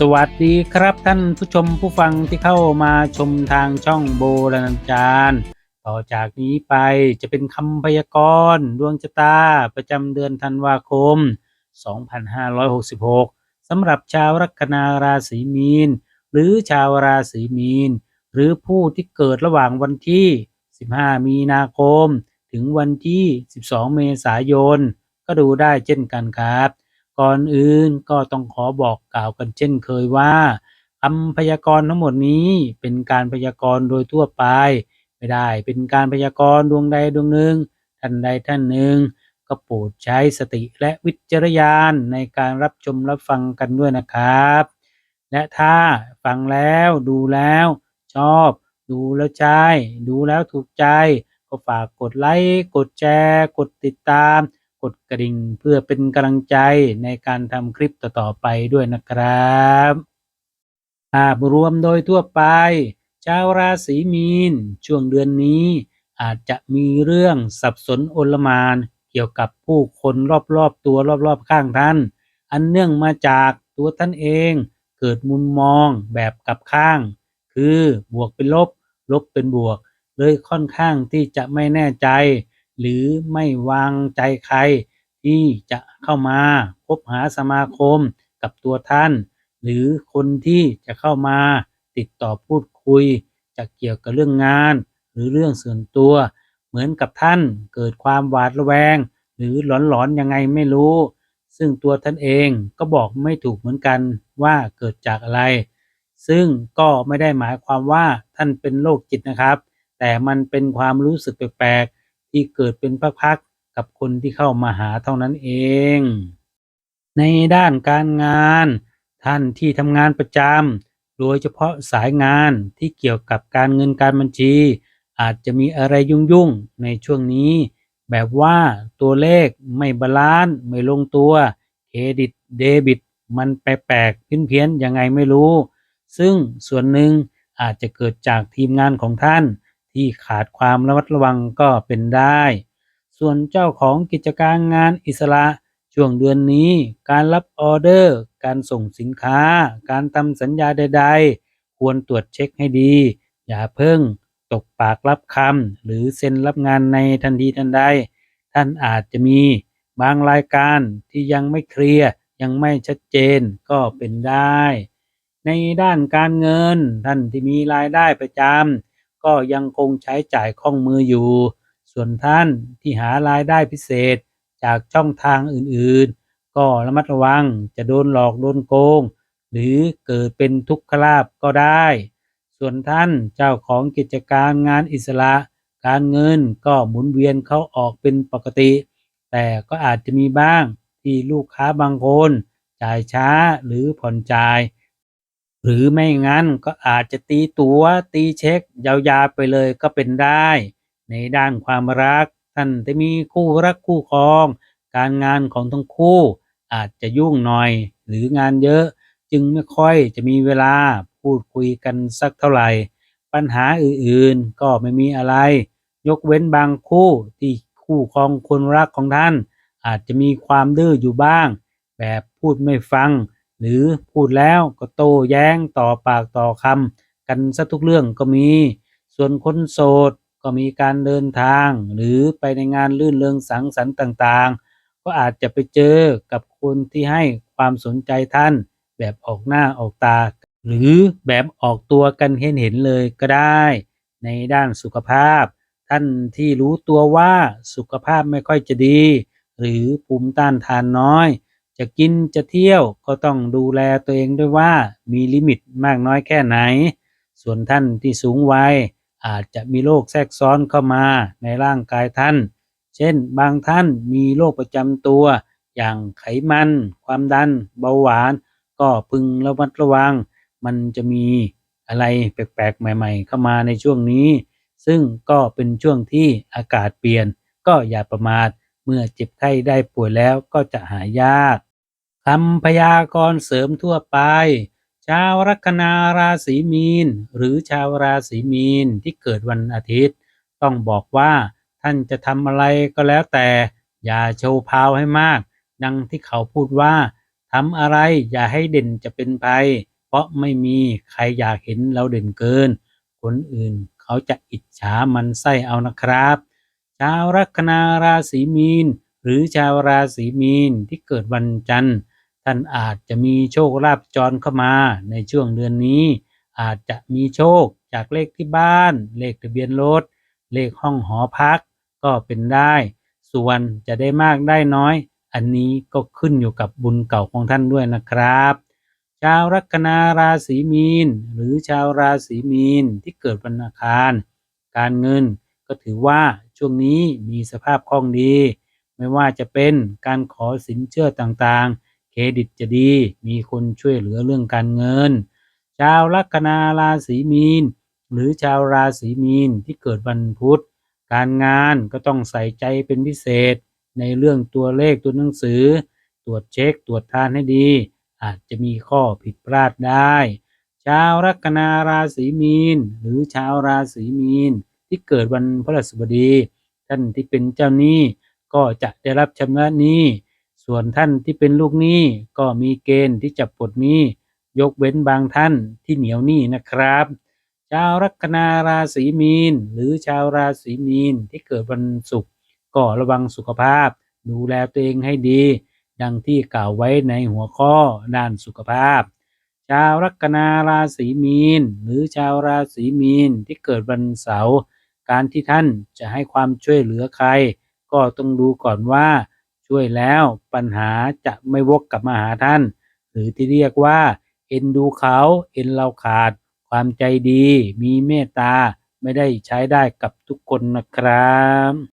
สวัสดีครับท่านผู้ชมผู้ฟังที่เข้ามาชมทางช่องโบราณจารย์ ต่อจากนี้ไปจะเป็นคำพยากรณ์ดวงชะตาประจำเดือนธันวาคม 2566สำหรับชาวลัคนาราศีมีน หรือชาวราศีมีน หรือผู้ที่เกิดระหว่างวันที่ 15 มีนาคม ถึงวันที่ 12 เมษายน ก็ดูได้เช่นกันครับ ก่อนอื่นก็ต้องขอบอกกล่าวกันเช่นเคยว่าคำพยากรณ์ทั้งหมดนี้เป็นการพยากรณ์โดยทั่วไป ไม่ได้เป็นการพยากรณ์ดวงใดดวงหนึ่งท่านใดท่านหนึ่ง ก็โปรดใช้สติและวิจารณญาณในการรับชมรับฟังกันด้วยนะครับ และถ้าฟังแล้วดูแล้วชอบดูแล้วใช่ดูแล้วถูกใจ ก็ฝากกดไลค์กดแชร์ กดติดตาม กดกระดิ่งเพื่อเป็นกำลังใจในการทำคลิปต่อๆไปด้วยนะครับภาพรวมโดยทั่วไป ชาวราศีมีน ช่วงเดือนนี้ อาจจะมีเรื่องสับสนโอลมานเกี่ยวกับผู้คนรอบๆตัวรอบๆข้างท่าน อันเนื่องมาจากตัวท่านเองเกิดมุมมองแบบกลับข้าง คือบวกเป็นลบ ลบเป็นบวก เลยค่อนข้างที่จะไม่แน่ใจ หรือไม่วางใจใครที่จะเข้ามาคบหาสมาคมกับตัวท่าน หรือคนที่จะเข้ามาติดต่อพูดคุย จะเกี่ยวกับเรื่องงาน หรือเรื่องส่วนตัว เหมือนกับท่านเกิดความหวาดระแวง หรือหลอนๆยังไงไม่รู้ ซึ่งตัวท่านเองก็บอกไม่ถูกเหมือนกันว่าเกิดจากอะไร ซึ่งก็ไม่ได้หมายความว่าท่านเป็นโรคจิตนะครับ แต่มันเป็นความรู้สึกแปลก ที่เกิดเป็นพักๆกับคนที่เข้ามาหาเท่านั้นเอง ในด้านการงาน ท่านที่ทำงานประจำโดยเฉพาะสายงานที่เกี่ยวกับการเงินการบัญชี อาจจะมีอะไรยุ่งๆในช่วงนี้ แบบว่าตัวเลขไม่บาลานซ์ไม่ลงตัวเครดิตเดบิตมันแปลกๆเพี้ยนๆยังไงไม่รู้ ซึ่งส่วนหนึ่งอาจจะเกิดจากทีมงานของท่าน ที่ขาดความระมัดระวังก็เป็นได้ ส่วนเจ้าของกิจการงานอิสระช่วงเดือนนี้การรับออเดอร์ การส่งสินค้า การทำสัญญาใด ๆ ควรตรวจเช็คให้ดี อย่าเพิ่งตกปากรับคำหรือเซ็นรับงานในทันทีทันใด ท่านอาจจะมีบางรายการที่ยังไม่เคลียร์ยังไม่ชัดเจนก็เป็นได้ ในด้านการเงินท่านที่มีรายได้ประจำ ก็ยังคงใช้จ่ายคล่องมืออยู่ ส่วนท่านที่หารายได้พิเศษจากช่องทางอื่นๆ ก็ระมัดระวังจะโดนหลอกโดนโกง หรือเกิดเป็นทุกขลาภก็ได้ ส่วนท่านเจ้าของกิจการงานอิสระ การเงินก็หมุนเวียนเข้าออกเป็นปกติ แต่ก็อาจจะมีบ้างที่ลูกค้าบางคน จ่ายช้าหรือผ่อนจ่าย หรือไม่งั้นก็อาจจะตีตัว๋วตีเช็ค ยาวๆไปเลยก็เป็นได้ ในด้านความรัก ท่านจะมีคู่รักคู่ครอง การงานของทั้งคู่ อาจจะยุ่งหน่อย หรืองานเยอะ จึงไม่ค่อยจะมีเวลาพูดคุยกันสักเท่าไหร่ ปัญหาอื่นๆก็ไม่มีอะไร ยกเว้นบางคู่ที่คู่ครองคนรักของท่าน อาจจะมีความดื้ออยู่บ้าง แบบพูดไม่ฟัง หรือพูดแล้วก็โต้แย้งต่อปากต่อคำกันซะทุกเรื่องก็มี ส่วนคนโสดก็มีการเดินทาง หรือไปในงานลื่นเริงสังสรรค์ต่างๆ ก็อาจจะไปเจอกับคนที่ให้ความสนใจท่าน แบบออกหน้าออกตา หรือแบบออกตัวกันเห็นเห็นเลยก็ได้ ในด้านสุขภาพ ท่านที่รู้ตัวว่าสุขภาพไม่ค่อยจะดี หรือภูมิต้านทานน้อย จะกินจะเที่ยวก็ต้องดูแลตัวเองด้วยว่ามีลิมิตมากน้อยแค่ไหน ส่วนท่านที่สูงวัยอาจจะมีโรคแทรกซ้อนเข้ามาในร่างกายท่าน เช่นบางท่านมีโรคประจำตัว อย่างไขมัน ความดัน เบาหวาน ก็พึงระมัดระวัง มันจะมีอะไรแปลกๆ ใหม่ ๆ เข้ามาในช่วงนี้ ซึ่งก็เป็นช่วงที่อากาศเปลี่ยน ก็อย่าประมาท เมื่อเจ็บไข้ได้ป่วยแล้วก็จะหายาก คำพยากรณ์เสริมทั่วไป ชาวลัคนาราศีมีน หรือชาวราศีมีนที่เกิดวันอาทิตย์ ต้องบอกว่าท่านจะทำอะไรก็แล้วแต่ อย่าโชว์พาวให้มาก ดังที่เขาพูดว่าทำอะไรอย่าให้เด่นจะเป็นไปเพราะไม่มีใครอยากเห็นเราเด่นเกิน คนอื่นเขาจะอิจฉามันไส้เอานะครับ ชาวลัคนาราศีมีน หรือชาวราศีมีนที่เกิดวันจันทร์ ท่านอาจจะมีโชคลาภจรเข้ามาในช่วงเดือนนี้ อาจจะมีโชคจากเลขที่บ้าน เลขทะเบียนรถ เลขห้องหอพักก็เป็นได้ ส่วนจะได้มากได้น้อย อันนี้ก็ขึ้นอยู่กับบุญเก่าของท่านด้วยนะครับ ชาวลัคนาราศีมีน หรือชาวราศีมีนที่เกิดวันอังคาร การเงินก็ถือว่าช่วงนี้มีสภาพคล่องดี ไม่ว่าจะเป็นการขอสินเชื่อต่างๆ เครดิตจะดี มีคนช่วยเหลือเรื่องการเงิน ชาวลัคนาราศีมีน หรือชาวราศีมีนที่เกิดวันพุธ การงานก็ต้องใส่ใจเป็นพิเศษ ในเรื่องตัวเลขตัวหนังสือ ตรวจเช็คตรวจทานให้ดี อาจจะมีข้อผิดพลาดได้ ชาวลัคนาราศีมีน หรือชาวราศีมีน ที่เกิดวันพฤหัสบดี ท่านที่เป็นเจ้าหนี้ก็จะได้รับชำระหนี้ ส่วนท่านที่เป็นลูกหนี้ก็มีเกณฑ์ที่จะปลดหนี้ ยกเว้นบางท่านที่เหนียวหนี้นะครับ ชาวลัคนาราศีมีน หรือชาวราศีมีนที่เกิดวันศุกร์ก็ระวังสุขภาพ ดูแลตัวเองให้ดี ดังที่กล่าวไว้ในหัวข้อด้านสุขภาพ ชาวลัคนาราศีมีน หรือชาวราศีมีนที่เกิดวันเสาร์การที่ท่านจะให้ความช่วยเหลือใคร ก็ต้องดูก่อนว่า ช่วยแล้วปัญหาจะไม่วกกลับมาหาท่าน หรือที่เรียกว่า เอ็นดูเขาเอ็นเราขาด ความใจดี มีเมตตาไม่ได้ใช้ได้กับทุกคนนะครับ